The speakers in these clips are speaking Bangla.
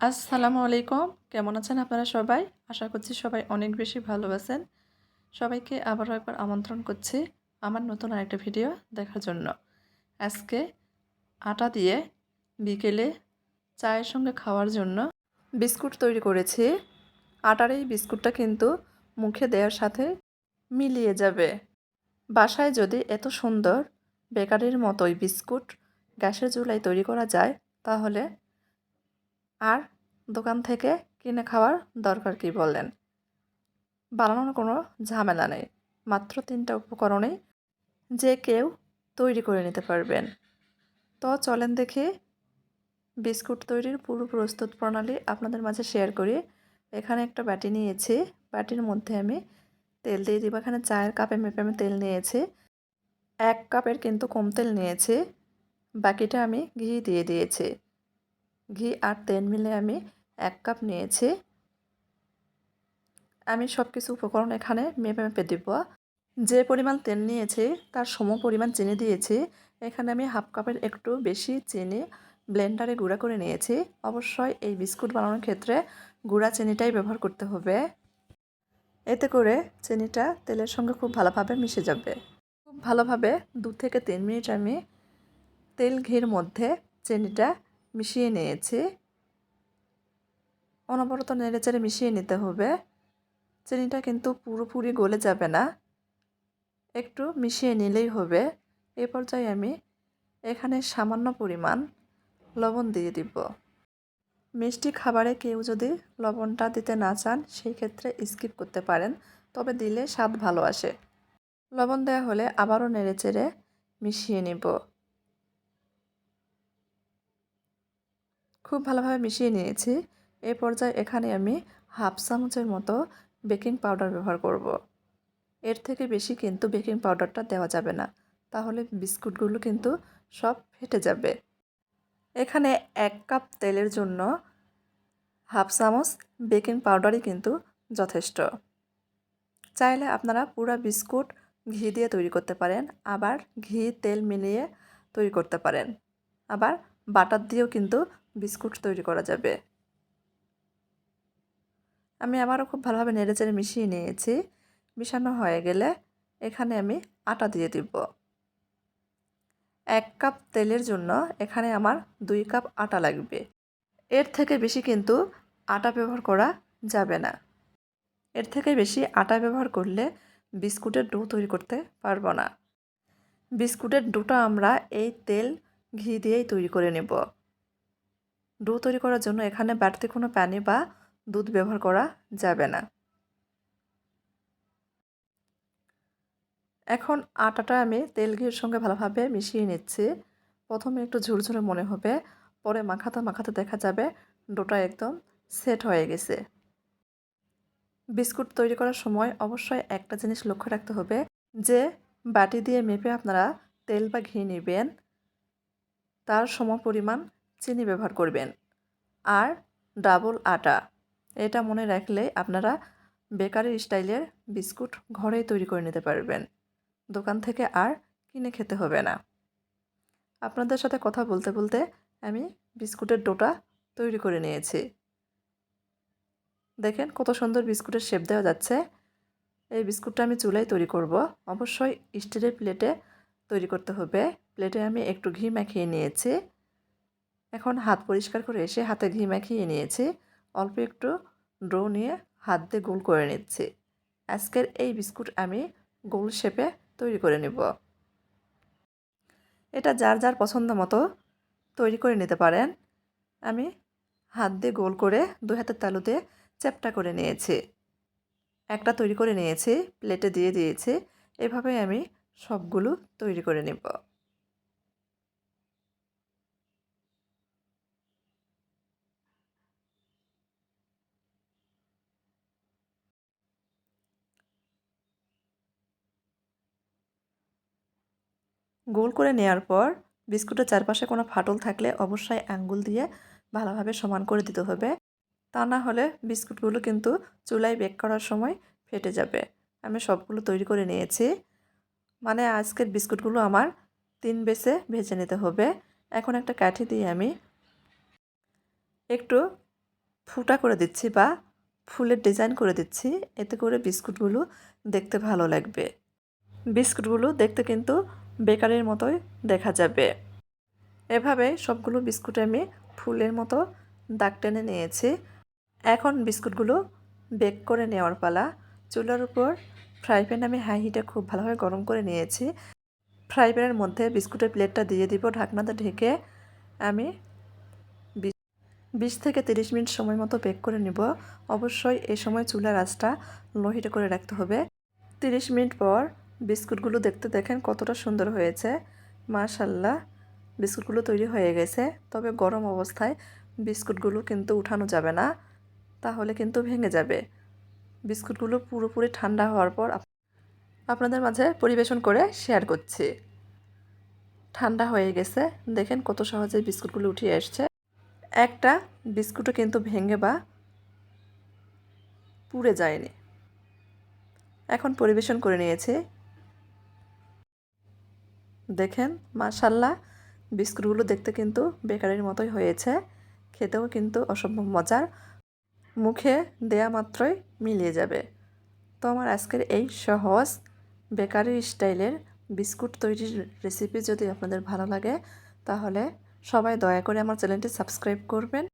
আসসালামু আলাইকুম। কেমন আছেন আপনারা সবাই? আশা করছি সবাই অনেক বেশি ভালো আছেন। সবাইকে আবারও একবার আমন্ত্রণ করছি আমার নতুন আরেকটা ভিডিও দেখার জন্য। আজকে আটা দিয়ে বিকেলে চায়ের সঙ্গে খাওয়ার জন্য বিস্কুট তৈরি করেছি। আটার এই বিস্কুটটা কিন্তু মুখে দেওয়ার সাথে মিলিয়ে যাবে। বাসায় যদি এত সুন্দর বেকারির মতোই বিস্কুট গ্যাসের চুলায় তৈরি করা যায়, তাহলে আর দোকান থেকে কিনে খাওয়ার দরকার কি বললেন? বানানোর কোনো ঝামেলা নেই। মাত্র তিনটা উপকরণেই যে কেউ তৈরি করে নিতে পারবেন। তো চলেন দেখে বিস্কুট তৈরির পুরো প্রস্তুত প্রণালী আপনাদের মাঝে শেয়ার করি। এখানে একটা বাটি নিয়েছি। বাটির মধ্যে আমি তেল দিয়ে দিব। এখানে চায়ের কাপে মেপে আমি তেল নিয়েছি। এক কাপের কিন্তু কম তেল নিয়েছি। বাকিটা আমি ঘি দিয়ে দিয়েছি। ঘি আর তেল মিলে আমি এক কাপ নিয়েছি। আমি সব কিছু উপকরণ এখানে মেপে মেপে দিব। যে পরিমাণ তেল নিয়েছি, তার সম পরিমাণ চিনি দিয়েছি। এখানে আমি হাফ কাপের একটু বেশি চিনি ব্লেন্ডারে গুঁড়া করে নিয়েছি। অবশ্যই এই বিস্কুট বানানোর ক্ষেত্রে গুঁড়া চিনিটাই ব্যবহার করতে হবে। এতে করে চিনিটা তেলের সঙ্গে খুব ভালোভাবে মিশে যাবে। খুব ভালোভাবে দু থেকে তিন মিনিট আমি তেল ঘির মধ্যে চিনিটা মিশিয়ে নিয়েছি। অনবরত নেড়েচেড়ে মিশিয়ে নিতে হবে। চিনিটা কিন্তু পুরোপুরি গলে যাবে না। একটু মিশিয়ে নিলেই হবে। এ পর্যায়ে আমি এখানে সামান্য পরিমাণ লবণ দিয়ে দিব। মিষ্টি খাবারে কেউ যদি লবণটা দিতে না চান, সেই ক্ষেত্রে স্কিপ করতে পারেন, তবে দিলে স্বাদ ভালো আসে। লবণ দেওয়া হলে আবারও নেড়েচেড়ে মিশিয়ে নিব। খুব ভালোভাবে মিশিয়ে নিয়েছি। এই পর্যায়ে এখানে আমি হাফ চামচের মতো বেকিং পাউডার ব্যবহার করব। এর থেকে বেশি কিন্তু বেকিং পাউডারটা দেওয়া যাবে না। তাহলে বিস্কুটগুলো কিন্তু সব ফেটে যাবে। এখানে এক কাপ তেলের জন্য হাফ চামচ বেকিং পাউডারই কিন্তু যথেষ্ট। চাইলে আপনারা পুরো বিস্কুট ঘি দিয়ে তৈরি করতে পারেন, আবার ঘি, তেল মিলিয়ে তৈরি করতে পারেন। আবার বাটার দিয়েও কিন্তু বিস্কুট তৈরি করা যাবে। আমি আবারও খুব ভালোভাবে নেড়েচেড়ে মিশিয়ে নিয়েছি। মিশানো হয়ে গেলে এখানে আমি আটা দিয়ে দিব। এক কাপ তেলের জন্য এখানে আমার দুই কাপ আটা লাগবে। এর থেকে বেশি কিন্তু আটা ব্যবহার করা যাবে না। এর থেকে বেশি আটা ব্যবহার করলে বিস্কুটের ডো তৈরি করতে পারব না। বিস্কুটের ডোটা আমরা এই তেল ঘি দিয়েই তৈরি করে নেব। ডো তৈরি করার জন্য এখানে বাড়তি কোনো পানি বা দুধ ব্যবহার করা যাবে না। এখন আটাটা আমি তেল ঘির সঙ্গে ভালোভাবে মিশিয়ে নিচ্ছি। প্রথমে একটু ঝুরঝুরে মনে হবে, পরে মাখাতে মাখাতে দেখা যাবে ডোটা একদম সেট হয়ে গেছে। বিস্কুট তৈরি করার সময় অবশ্যই একটা জিনিস লক্ষ্য রাখতে হবে, যে বাটি দিয়ে মেপে আপনারা তেল বা ঘি নেবেন, তার সম পরিমাণ চিনি ব্যবহার করবেন। আর ডাবল আটা, এটা মনে রাখলে আপনারা বেকারি স্টাইলের বিস্কুট ঘরেই তৈরি করে নিতে পারবেন। দোকান থেকে আর কিনে খেতে হবে না। আপনাদের সাথে কথা বলতে বলতে আমি বিস্কুটের ডোটা তৈরি করে নিয়েছি। দেখেন কত সুন্দর বিস্কুটের শেপ দেওয়া যাচ্ছে। এই বিস্কুটটা আমি চুলাই তৈরি করব। অবশ্যই স্টিলের প্লেটে তৈরি করতে হবে। প্লেটে আমি একটু ঘি মাখিয়ে নিয়েছি। এখন হাত পরিষ্কার করে এসে হাতে ঘি মাখিয়ে নিয়েছি। অল্প একটু ড্রো নিয়ে হাত দিয়ে গোল করে নিচ্ছি। আজকের এই বিস্কুট আমি গোল শেপে তৈরি করে নেব। এটা যার যার পছন্দ মতো তৈরি করে নিতে পারেন। আমি হাত দিয়ে গোল করে দু হাতের তালুতে চ্যাপটা করে নিয়েছি। একটা তৈরি করে নিয়েছি, প্লেটে দিয়ে দিয়েছি। এভাবে আমি সবগুলো তৈরি করে নেব। গোল করে নেওয়ার পর বিস্কুটের চারপাশে কোনো ফাটল থাকলে অবশ্যই আঙ্গুল দিয়ে ভালোভাবে সমান করে দিতে হবে। তা না হলে বিস্কুটগুলো কিন্তু চুলায় বেক করার সময় ফেটে যাবে। আমি সবগুলো তৈরি করে নিয়েছি। মানে আজকের বিস্কুটগুলো আমার তিন বেসে ভেজে নিতে হবে। এখন একটা কাঠি দিয়ে আমি একটু ফুটা করে দিচ্ছি বা ফুলের ডিজাইন করে দিচ্ছি। এতে করে বিস্কুটগুলো দেখতে ভালো লাগবে। বিস্কুটগুলো দেখতে কিন্তু বেকারির মতোই দেখা যাবে। এভাবে সবগুলো বিস্কুট আমি ফুলের মতো দাগ টেনে নিয়েছি। এখন বিস্কুটগুলো বেক করে নেওয়ার পালা। চুলার উপর ফ্রাই প্যান আমি হাই হিটে খুব ভালোভাবে গরম করে নিয়েছি। ফ্রাই প্যানের মধ্যে বিস্কুটের প্লেটটা দিয়ে দিব ঢাকনাতে ঢেকে। আমি বিশ থেকে তিরিশ মিনিট সময় মতো বেক করে নিব। অবশ্যই এই সময় চুলার আঁচটা লো হিটে করে রাখতে হবে। তিরিশ মিনিট পর বিস্কুটগুলো দেখতে দেখেন কতটা সুন্দর হয়েছে। মাশাল্লাহ বিস্কুটগুলো তৈরি হয়ে গেছে। তবে গরম অবস্থায় বিস্কুটগুলো কিন্তু উঠানো যাবে না, তাহলে কিন্তু ভেঙে যাবে। বিস্কুটগুলো পুরোপুরি ঠান্ডা হওয়ার পর আপনাদের মাঝে পরিবেশন করে শেয়ার করছি। ঠান্ডা হয়ে গেছে, দেখেন কত সহজে বিস্কুটগুলো উঠিয়ে আসছে। একটা বিস্কুটও কিন্তু ভেঙে বা পুড়ে যায়নি। এখন পরিবেশন করে নিয়েছি। দেখেন, মাশাল্লাহ, বিস্কুটগুলো দেখতে কিন্তু বেকারির মতোই হয়েছে। খেতেও কিন্তু অসম্ভব মজার। মুখে দেয়া মাত্রই মিলিয়ে যাবে। তো আমার আজকের এই সহজ বেকারি স্টাইলের বিস্কুট তৈরির রেসিপি যদি আপনাদের ভালো লাগে, তাহলে সবাই দয়া করে আমার চ্যানেলটি সাবস্ক্রাইব করবেন।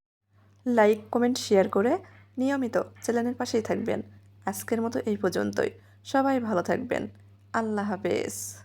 লাইক কমেন্ট শেয়ার করে নিয়মিত চ্যানেলের পাশেই থাকবেন। আজকের মতো এই পর্যন্তই। সবাই ভালো থাকবেন। আল্লাহ হাফেজ।